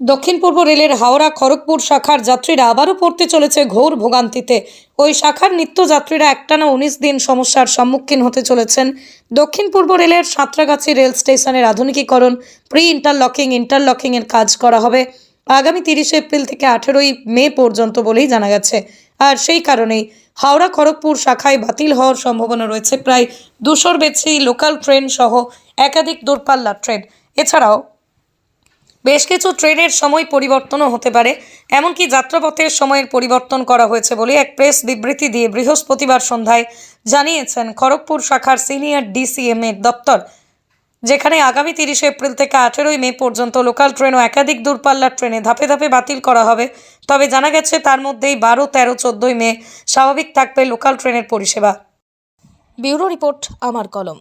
দক্ষিণ পূর্ব রেলের হাওড়া খড়গপুর শাখার যাত্রীরা আবারও পড়তে চলেছে ঘোর ভোগান্তিতে। ওই শাখার নিত্যযাত্রীরা একটানা উনিশ দিন সমস্যার সম্মুখীন হতে চলেছেন। দক্ষিণ পূর্ব রেলের সাঁতরাগাছি রেল স্টেশনের আধুনিকীকরণ প্রি ইন্টারলকিং ইন্টারলকিংয়ের কাজ করা হবে আগামী তিরিশে এপ্রিল থেকে আঠেরোই মে পর্যন্ত বলেই জানা গেছে। আর সেই কারণেই হাওড়া খড়গপুর শাখায় বাতিল হওয়ার সম্ভাবনা রয়েছে। প্রায় দুশোর বেশি লোকাল ট্রেন সহ একাধিক দূরপাল্লার ট্রেন। এছাড়াও বেশ কিছু ট্রেনের সময় পরিবর্তনও হতে পারে, এমনকি যাত্রাপথের সময়ের পরিবর্তন করা হয়েছে বলে এক প্রেস বিবৃতি দিয়ে বৃহস্পতিবার সন্ধ্যায় জানিয়েছেন খড়গপুর শাখার সিনিয়র ডিসিএম এর দপ্তর, যেখানে আগামী তিরিশে এপ্রিল থেকে আঠেরোই মে পর্যন্ত লোকাল ট্রেন ও একাধিক দূরপাল্লার ট্রেনে ধাপে ধাপে বাতিল করা হবে। তবে জানা গেছে তার মধ্যেই বারো, তেরো, চোদ্দোই মে স্বাভাবিক থাকবে লোকাল ট্রেনের পরিষেবা। ব্যুরো রিপোর্ট, আমার কলম।